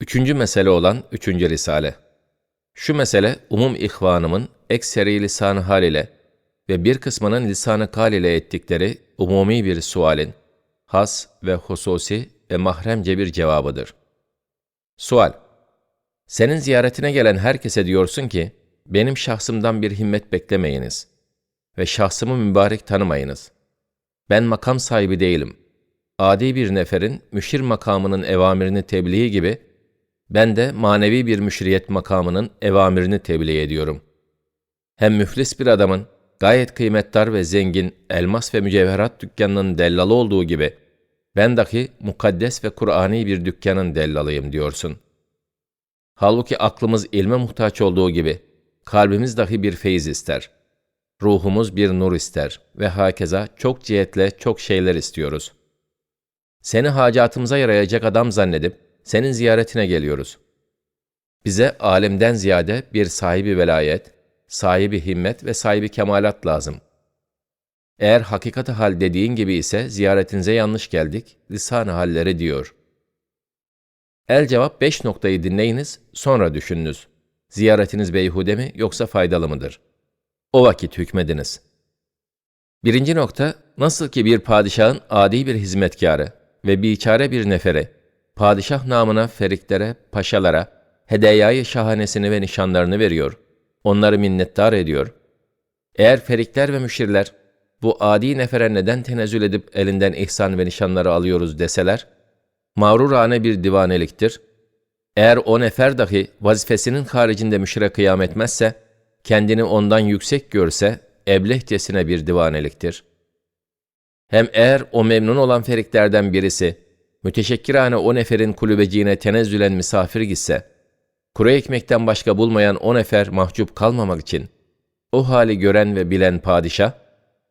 Üçüncü mesele olan üçüncü risale. Şu mesele umum ihvanımın ekseri lisanı hal ile ve bir kısmının lisanı kal ile ettikleri umumi bir sualin has ve hususi ve mahremce bir cevabıdır. Sual Senin ziyaretine gelen herkese diyorsun ki, benim şahsımdan bir himmet beklemeyiniz ve şahsımı mübarek tanımayınız. Ben makam sahibi değilim. Adi bir neferin müşir makamının evamirini tebliği gibi, ben de manevi bir müşriyet makamının evamirini tebliğ ediyorum. Hem müflis bir adamın, gayet kıymetdar ve zengin elmas ve mücevherat dükkanının dellalı olduğu gibi, ben dahi mukaddes ve Kur'ani bir dükkanın dellalıyım diyorsun. Halbuki aklımız ilme muhtaç olduğu gibi, kalbimiz dahi bir feyiz ister. Ruhumuz bir nur ister ve hakeza çok cihetle çok şeyler istiyoruz. Seni hacatımıza yarayacak adam zannedip, senin ziyaretine geliyoruz. Bize alemden ziyade bir sahibi velayet, sahibi himmet ve sahibi kemalat lazım. Eğer hakikati hal dediğin gibi ise ziyaretinize yanlış geldik, lisan-ı halleri diyor. El cevap beş noktayı dinleyiniz, sonra düşününüz. Ziyaretiniz beyhude mi yoksa faydalı mıdır? O vakit hükmediniz. Birinci nokta, nasıl ki bir padişahın adi bir hizmetkarı ve biçare bir nefere, padişah namına feriklere, paşalara, hedeyayı şahanesini ve nişanlarını veriyor. Onları minnettar ediyor. Eğer ferikler ve müşirler, bu adi nefere neden tenezzül edip elinden ihsan ve nişanları alıyoruz deseler, mağrurane bir divaneliktir. Eğer o nefer dahi vazifesinin haricinde müşire kıyam etmezse, kendini ondan yüksek görse, eblehcesine bir divaneliktir. Hem eğer o memnun olan feriklerden birisi, müteşekkirane o neferin kulübeciğine tenezzülen misafir gitse, kuru ekmekten başka bulmayan o nefer mahcup kalmamak için, o hali gören ve bilen padişah,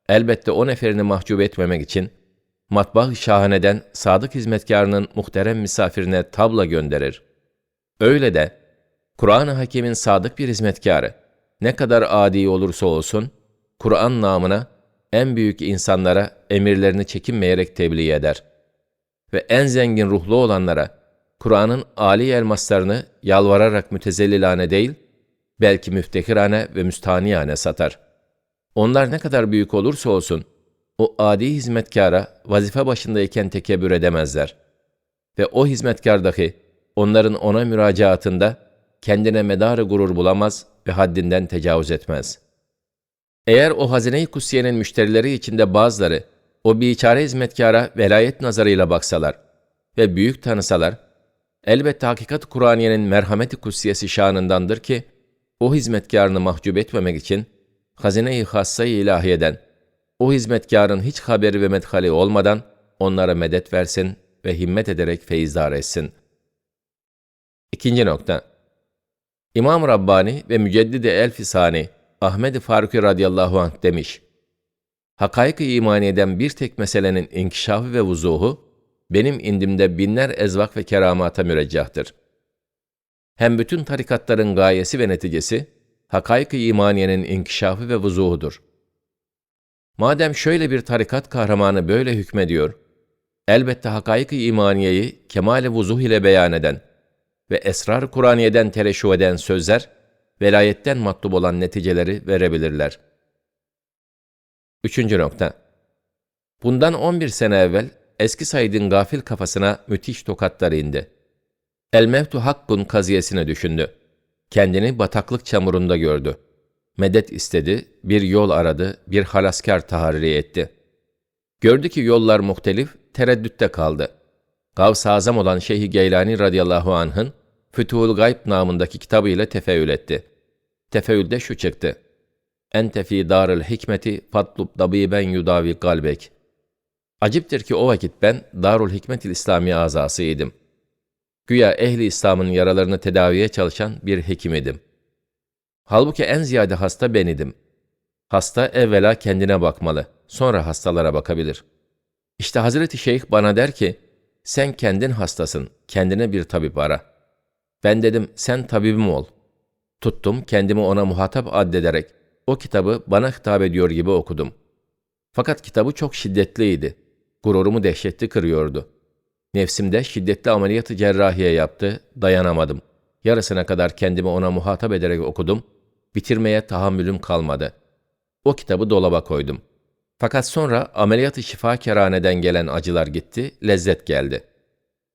elbette o neferini mahcup etmemek için, matbah şahaneden sadık hizmetkarının muhterem misafirine tabla gönderir. Öyle de, Kur'an-ı Hakim'in sadık bir hizmetkarı, ne kadar adi olursa olsun, Kur'an namına en büyük insanlara emirlerini çekinmeyerek tebliğ eder. Ve en zengin ruhlu olanlara, Kur'an'ın âli elmaslarını yalvararak mütezellilane değil, belki müftehirane ve müstaniyane satar. Onlar ne kadar büyük olursa olsun, o adi hizmetkara vazife başındayken tekebbür edemezler. Ve o hizmetkar dahi onların ona müracaatında kendine medarı gurur bulamaz ve haddinden tecavüz etmez. Eğer o hazine-i kutsiyenin müşterileri içinde bazıları o biçare hizmetkara velayet nazarıyla baksalar ve büyük tanısalar, elbette hakikat Kur'aniyenin merhameti kutsiyesi şanındandır ki, o hizmetkarını mahcup etmemek için, hazine-i hassayı ilahiyeden, o hizmetkarın hiç haberi ve medhali olmadan onlara medet versin ve himmet ederek feyizdar etsin. İkinci nokta. İmam Rabbani ve Müceddidi El-Fisani, Ahmed Faruki radıyallahu anh demiş, Hakaik-i imaniyeden bir tek meselenin inkişafı ve vuzuhu, benim indimde binler ezvak ve keramata müreccahtır. Hem bütün tarikatların gayesi ve neticesi, hakaik-i imaniyenin inkişafı ve vuzuhudur. Madem şöyle bir tarikat kahramanı böyle hükmediyor, elbette hakaik-i imaniyeyi kemal-i vuzuh ile beyan eden ve esrar-ı Kur'aniye'den tereşüh eden sözler, velayetten matlub olan neticeleri verebilirler. Üçüncü nokta. Bundan 11 sene evvel eski Said'in gafil kafasına müthiş tokatlar indi. El mevtu hakkun kaziyesini düşündü. Kendini bataklık çamurunda gördü. Medet istedi, bir yol aradı, bir halaskar taharri etti. Gördü ki yollar muhtelif, tereddütte kaldı. Gavs-ı Azam olan Şeyh Geylani radıyallahu anh'ın Fütuhul Gayb namındaki kitabıyla tefeül etti. Tefeülde şu çıktı. Ente fî dâril hikmeti fatlub dabiben yudavi galbek. Aciptir ki o vakit ben Darul Hikmetil İslami azasıydım. Güya ehli İslam'ın yaralarını tedaviye çalışan bir hekim idim. Halbuki en ziyade hasta ben idim. Hasta evvela kendine bakmalı, sonra hastalara bakabilir. İşte Hazreti Şeyh bana der ki, sen kendin hastasın, kendine bir tabip ara. Ben dedim, sen tabibim ol. Tuttum, kendimi ona muhatap addederek, o kitabı bana hitap ediyor gibi okudum. Fakat kitabı çok şiddetliydi. Gururumu dehşetli kırıyordu. Nefsimde şiddetli ameliyatı cerrahiye yaptı, dayanamadım. Yarısına kadar kendimi ona muhatap ederek okudum, bitirmeye tahammülüm kalmadı. O kitabı dolaba koydum. Fakat sonra ameliyatı şifa kerhaneden gelen acılar gitti, lezzet geldi.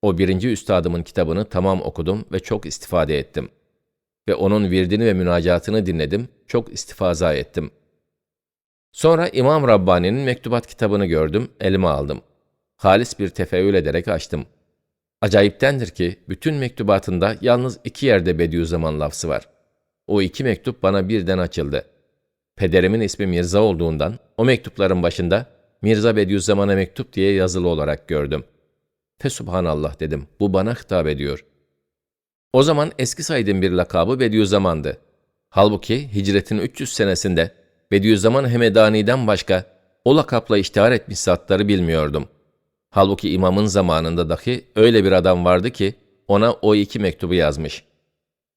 O birinci üstadımın kitabını tamam okudum ve çok istifade ettim. Ve onun virdini ve münacatını dinledim, çok istifaza ettim. Sonra İmam Rabbani'nin mektubat kitabını gördüm, elime aldım. Halis bir tefeül ederek açtım. Acayiptendir ki bütün mektubatında yalnız iki yerde Bediüzzaman lafzı var. O iki mektup bana birden açıldı. Pederimin ismi Mirza olduğundan o mektupların başında Mirza Bediüzzaman'a mektup diye yazılı olarak gördüm. Fesubhanallah dedim. Bu bana hitap ediyor. O zaman eski saydığım bir lakabı Bediüzzaman'dı. Halbuki hicretin 300 senesinde Bediüzzaman Hemedani'den başka o lakapla iştihar etmiş zatları bilmiyordum. Halbuki imamın zamanında dahi öyle bir adam vardı ki ona o iki mektubu yazmış.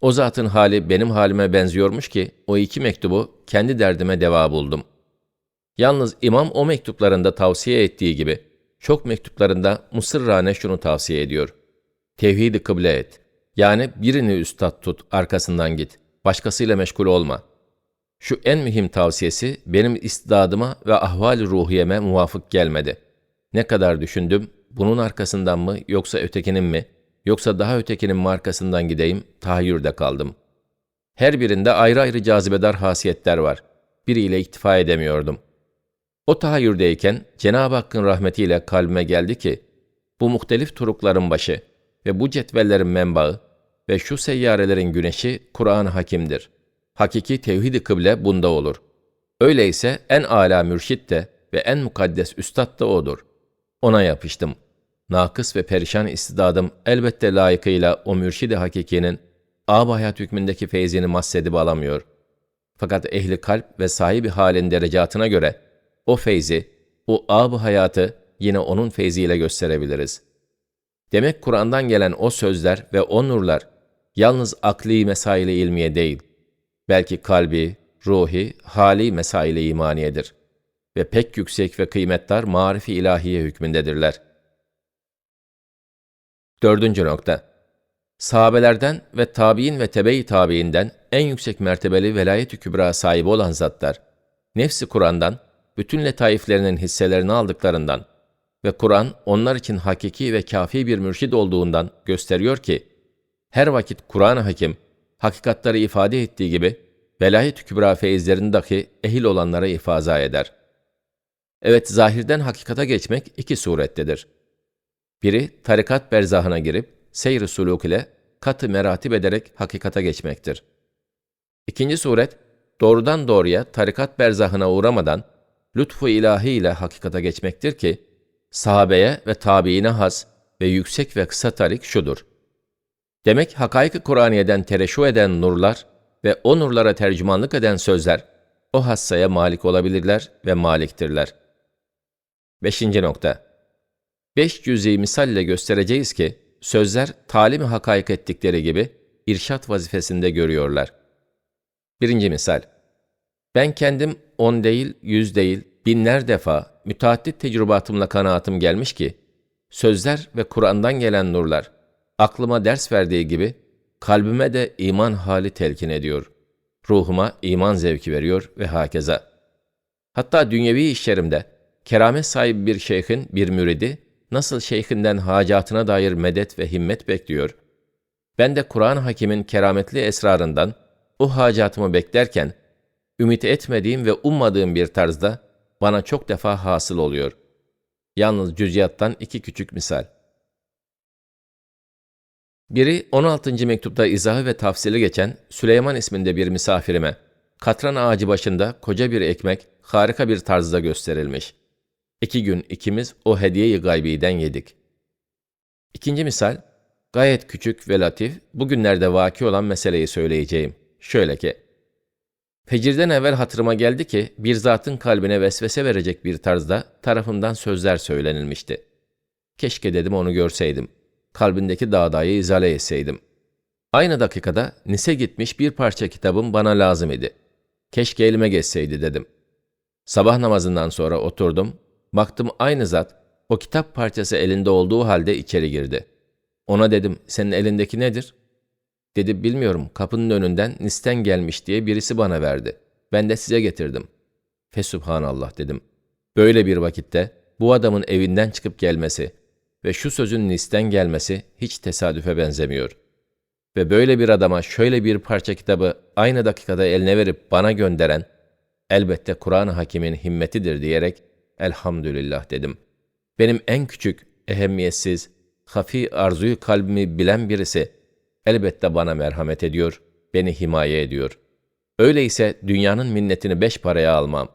O zatın hali benim halime benziyormuş ki o iki mektubu kendi derdime deva buldum. Yalnız imam o mektuplarında tavsiye ettiği gibi çok mektuplarında Mısırrane şunu tavsiye ediyor. Tevhid-i kıble et. Yani birini üstad tut, arkasından git. Başkasıyla meşgul olma. Şu en mühim tavsiyesi benim istidadıma ve ahval ruhiyeme muvafık gelmedi. Ne kadar düşündüm, bunun arkasından mı yoksa ötekinin mi, yoksa daha ötekinin mi arkasından gideyim, tahayyürde kaldım. Her birinde ayrı ayrı cazibedar hasiyetler var. Biriyle iktifa edemiyordum. O tahayyürdeyken Cenab-ı Hakk'ın rahmetiyle kalbime geldi ki, bu muhtelif turukların başı ve bu cetvellerin menbaı ve şu seyyarelerin güneşi Kur'an-ı Hakim'dir. Hakiki tevhid-i kıble bunda olur. Öyleyse en âlâ mürşit de ve en mukaddes üstad da odur. Ona yapıştım. Nakıs ve perişan istidadım elbette layıkıyla o mürşid-i hakikinin ağ hayat hükmündeki feyzini mahsedip alamıyor. Fakat ehli kalp ve sahibi halin derecatına göre o feyzi, o ağ hayatı yine onun feyziyle gösterebiliriz. Demek Kur'an'dan gelen o sözler ve o nurlar yalnız akli mesaili ilmiye değil, belki kalbi, ruhi, hali mesaili imaniyedir ve pek yüksek ve kıymetdar marifi ilahiye hükmündedirler. Dördüncü nokta. Sahabelerden ve tabi'in ve tebe-i tabi'inden en yüksek mertebeli velayet-i kübra sahibi olan zatlar, nefsi Kur'an'dan, bütün letaiflerinin hisselerini aldıklarından ve Kur'an onlar için hakiki ve kafi bir mürşid olduğundan gösteriyor ki, her vakit Kur'an-ı Hakim, hakikatları ifade ettiği gibi, velayet-i kübra feyizlerini dahi ehil olanlara ifaza eder. Evet, zahirden hakikata geçmek iki surettedir. Biri, tarikat berzahına girip, seyr-i suluk ile katı meratip ederek hakikata geçmektir. İkinci suret, doğrudan doğruya tarikat berzahına uğramadan, lütfu ilahi ile hakikata geçmektir ki, sahabeye ve tabiine has ve yüksek ve kısa tarik şudur. Demek hakaik-ı Kur'aniye'den tereşu eden nurlar ve o nurlara tercümanlık eden sözler, o hassaya malik olabilirler ve maliktirler. Beşinci nokta. Beş cüz'i misalle göstereceğiz ki, sözler talimi hakaik ettikleri gibi irşat vazifesinde görüyorlar. Birinci misal. Ben kendim on değil, yüz değil, binler defa müteaddit tecrübatımla kanaatim gelmiş ki, sözler ve Kur'an'dan gelen nurlar, aklıma ders verdiği gibi, kalbime de iman hali telkin ediyor. Ruhuma iman zevki veriyor ve hakeza. Hatta dünyevi işlerimde, keramet sahibi bir şeyhin bir müridi, nasıl şeyhinden hacatına dair medet ve himmet bekliyor, ben de Kur'an Hakim'in kerametli esrarından o hacatımı beklerken, ümit etmediğim ve ummadığım bir tarzda bana çok defa hasıl oluyor. Yalnız cüziyattan iki küçük misal. Biri 16. mektupta izahı ve tafsili geçen Süleyman isminde bir misafirime, katran ağacı başında koca bir ekmek harika bir tarzda gösterilmiş. İki gün ikimiz o hediyeyi gaybiden yedik. İkinci misal, gayet küçük ve latif, bugünlerde vaki olan meseleyi söyleyeceğim. Şöyle ki, Fecirden evvel hatırıma geldi ki bir zatın kalbine vesvese verecek bir tarzda tarafından sözler söylenilmişti. Keşke dedim onu görseydim. Kalbindeki dağdayı izale etseydim. Aynı dakikada Nis'e gitmiş bir parça kitabım bana lazım idi. Keşke elime geçseydi dedim. Sabah namazından sonra oturdum, baktım aynı zat o kitap parçası elinde olduğu halde içeri girdi. Ona dedim, senin elindeki nedir? Dedi, bilmiyorum, kapının önünden Nis'ten gelmiş diye birisi bana verdi. Ben de size getirdim. Fesubhanallah dedim. Böyle bir vakitte bu adamın evinden çıkıp gelmesi ve şu sözün Nis'ten gelmesi hiç tesadüfe benzemiyor. Ve böyle bir adama şöyle bir parça kitabı aynı dakikada eline verip bana gönderen, elbette Kur'an-ı Hakim'in himmetidir diyerek elhamdülillah dedim. Benim en küçük, ehemmiyetsiz, hafi arzuyu kalbimi bilen birisi elbette bana merhamet ediyor, beni himaye ediyor. Öyleyse dünyanın minnetini beş paraya almam.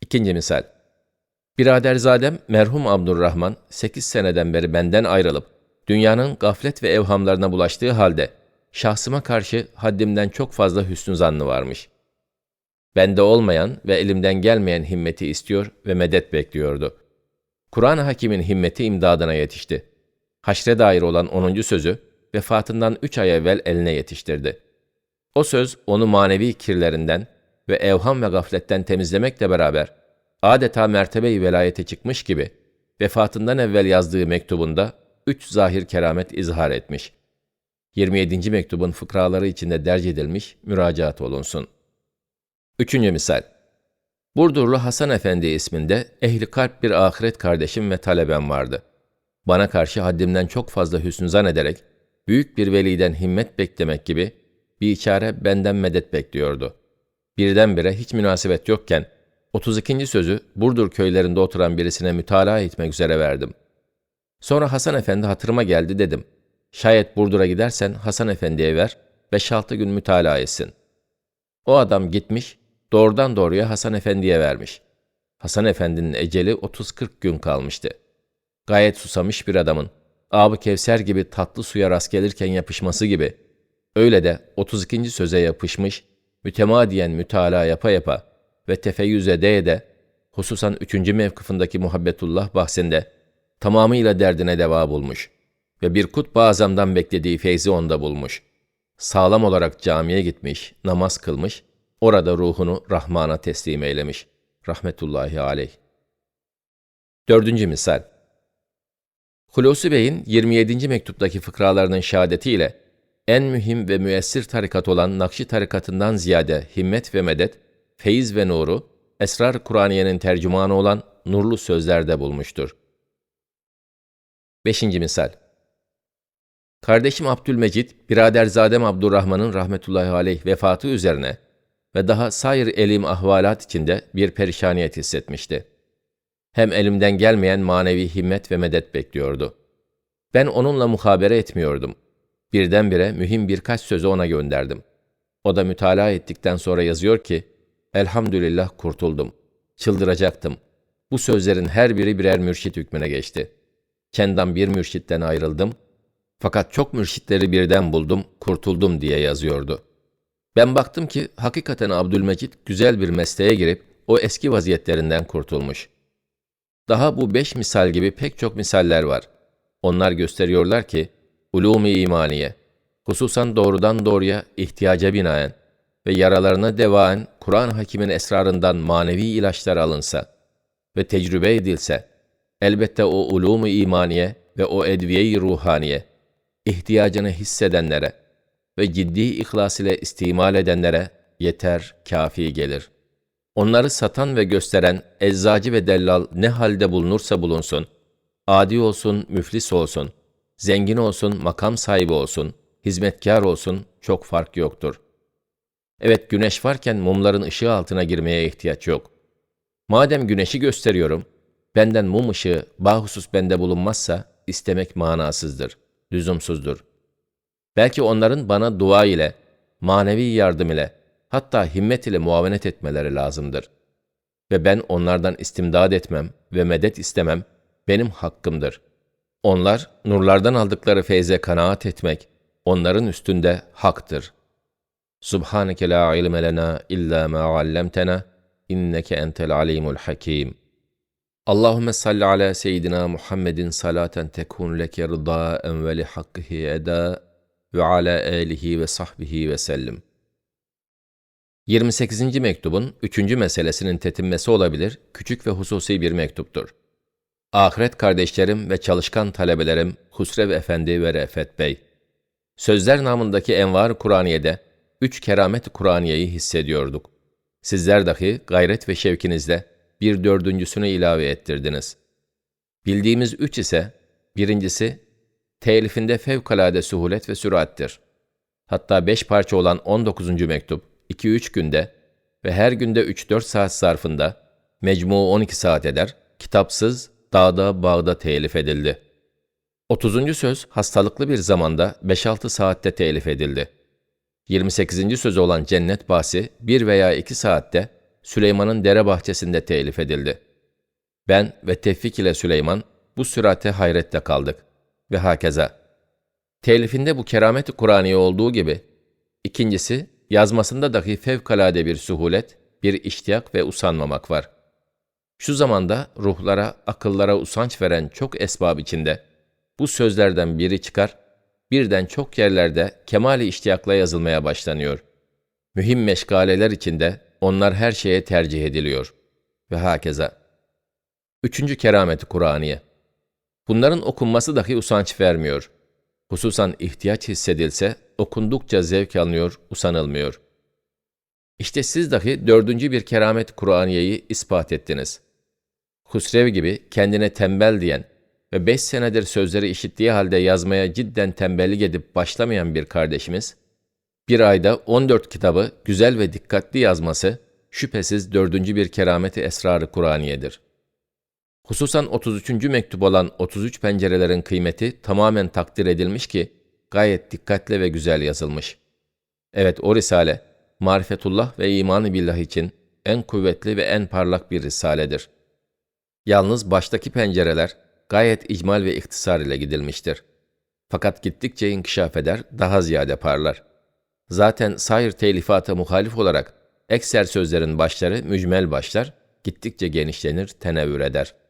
İkinci misal. Biraderzadem merhum Abdurrahman 8 seneden beri benden ayrılıp dünyanın gaflet ve evhamlarına bulaştığı halde şahsıma karşı haddimden çok fazla hüsnü zannı varmış. Bende olmayan ve elimden gelmeyen himmeti istiyor ve medet bekliyordu. Kur'an-ı Hakim'in himmeti imdadına yetişti. Haşre dair olan 10. sözü vefatından üç ay evvel eline yetiştirdi. O söz onu manevi kirlerinden ve evham ve gafletten temizlemekle beraber adeta mertebe-i velayete çıkmış gibi vefatından evvel yazdığı mektubunda üç zahir keramet izhar etmiş. 27. mektubun fıkraları içinde derc edilmiş, müracaat olunsun. Üçüncü misal. Burdurlu Hasan Efendi isminde ehli kalp bir ahiret kardeşim ve talebem vardı. Bana karşı haddimden çok fazla hüsnü zannederek, büyük bir veliden himmet beklemek gibi bir içare benden medet bekliyordu. Birdenbire hiç münasebet yokken, 32. sözü Burdur köylerinde oturan birisine mütalaa etmek üzere verdim. Sonra Hasan Efendi hatırıma geldi dedim. Şayet Burdur'a gidersen Hasan Efendi'ye ver, 5-6 gün mütalaa etsin. O adam gitmiş, doğrudan doğruya Hasan Efendi'ye vermiş. Hasan Efendi'nin eceli 30-40 gün kalmıştı. Gayet susamış bir adamın, Abı Kevser gibi tatlı suya rast gelirken yapışması gibi, öyle de 32. söze yapışmış, mütemadiyen mütalaa yapa yapa ve tefeyyüz ede ede, hususan 3. mevkıfındaki muhabbetullah bahsinde, tamamıyla derdine deva bulmuş ve bir kutb azamdan beklediği feyzi onda bulmuş. Sağlam olarak camiye gitmiş, namaz kılmış, orada ruhunu Rahman'a teslim eylemiş. Rahmetullahi aleyh. Dördüncü misal. Hulusi Bey'in 27. mektuptaki fıkralarının şehadetiyle en mühim ve müessir tarikat olan Nakşi tarikatından ziyade himmet ve medet, feyiz ve nuru, Esrar Kur'aniye'nin tercümanı olan nurlu sözlerde bulmuştur. Beşinci misal. Kardeşim Abdülmecit, biraderzadem Abdurrahman'ın rahmetullahi aleyh vefatı üzerine ve daha sair elim ahvalat içinde bir perişaniyet hissetmişti. Hem elimden gelmeyen manevi himmet ve medet bekliyordu. Ben onunla muhabere etmiyordum. Birdenbire mühim birkaç sözü ona gönderdim. O da mütalaa ettikten sonra yazıyor ki, Elhamdülillah kurtuldum. Çıldıracaktım. Bu sözlerin her biri birer mürşit hükmüne geçti. Kendan bir mürşitten ayrıldım. Fakat çok mürşitleri birden buldum, kurtuldum diye yazıyordu. Ben baktım ki hakikaten Abdülmecit güzel bir mesleğe girip o eski vaziyetlerinden kurtulmuş. Daha bu beş misal gibi pek çok misaller var. Onlar gösteriyorlar ki ulûm-i imaniye, hususan doğrudan doğruya ihtiyaca binaen ve yaralarına devaen Kur'an hakimin esrarından manevi ilaçlar alınsa ve tecrübe edilse, elbette o ulûm-u imaniye ve o edviye-i ruhaniye, ihtiyacını hissedenlere ve ciddi ihlas ile istimal edenlere yeter, kafi gelir. Onları satan ve gösteren eczacı ve dellal ne halde bulunursa bulunsun, adi olsun, müflis olsun, zengin olsun, makam sahibi olsun, hizmetkar olsun, çok fark yoktur. Evet güneş varken mumların ışığı altına girmeye ihtiyaç yok. Madem güneşi gösteriyorum, benden mum ışığı bahusus bende bulunmazsa istemek manasızdır, lüzumsuzdur. Belki onların bana dua ile, manevi yardım ile, hatta himmet ile muavenet etmeleri lazımdır. Ve ben onlardan istimdad etmem ve medet istemem, benim hakkımdır. Onlar, nurlardan aldıkları feyze kanaat etmek, onların üstünde haktır. Subhaneke la ilme lena illa ma allamtena inneke entel alimul hakim. Allahümme salli ala seyyidina Muhammedin salaten tekun leke rıdaen ve li hakkihi eda ve ala alihi ve sahbihi ve sellim. 28. mektubun 3. meselesinin tetinmesi olabilir, küçük ve hususi bir mektuptur. Ahiret kardeşlerim ve çalışkan talebelerim Husrev Efendi ve Refet Bey. Sözler namındaki Envar Kur'aniye'de üç keramet Kur'aniyeyi hissediyorduk. Sizler dahi gayret ve şevkinizle bir dördüncüsünü ilave ettirdiniz. Bildiğimiz üç ise, birincisi, telifinde fevkalade suhulet ve sürattir. Hatta beş parça olan 19. mektup, 2-3 günde ve her günde 3-4 saat zarfında, mecmu 12 saat eder, kitapsız, dağda bağda telif edildi. 30. söz hastalıklı bir zamanda 5-6 saatte telif edildi. 28. sözü olan cennet bahsi 1 veya 2 saatte Süleyman'ın dere bahçesinde telif edildi. Ben ve Tevfik ile Süleyman bu sürate hayrette kaldık ve hakeza. Telifinde bu kerameti Kur'aniye olduğu gibi, ikincisi yazmasında dahi fevkalade bir suhulet, bir iştiyak ve usanmamak var. Şu zamanda ruhlara, akıllara usanç veren çok esbab içinde bu sözlerden biri çıkar, birden çok yerlerde kemali iştiyakla yazılmaya başlanıyor. Mühim meşgaleler içinde onlar her şeye tercih ediliyor. Ve hakeza. Üçüncü kerameti Kur'aniye. Bunların okunması dahi usanç vermiyor. Hususan ihtiyaç hissedilse okundukça zevk alınıyor, usanılmıyor. İşte siz dahi dördüncü bir keramet Kur'aniyeyi ispat ettiniz. Husrev gibi kendine tembel diyen ve beş senedir sözleri işittiği halde yazmaya cidden tembellik edip başlamayan bir kardeşimiz, bir ayda 14 kitabı güzel ve dikkatli yazması şüphesiz dördüncü bir kerameti esrarı Kur'aniyedir. Hususan 33. mektup olan 33 pencerelerin kıymeti tamamen takdir edilmiş ki gayet dikkatli ve güzel yazılmış. Evet o risale, marifetullah ve imanı billah için en kuvvetli ve en parlak bir risaledir. Yalnız baştaki pencereler gayet icmal ve ihtisar ile gidilmiştir. Fakat gittikçe inkişaf eder, daha ziyade parlar. Zaten sair telifata muhalif olarak ekser sözlerin başları mücmel başlar, gittikçe genişlenir, tenevvür eder.''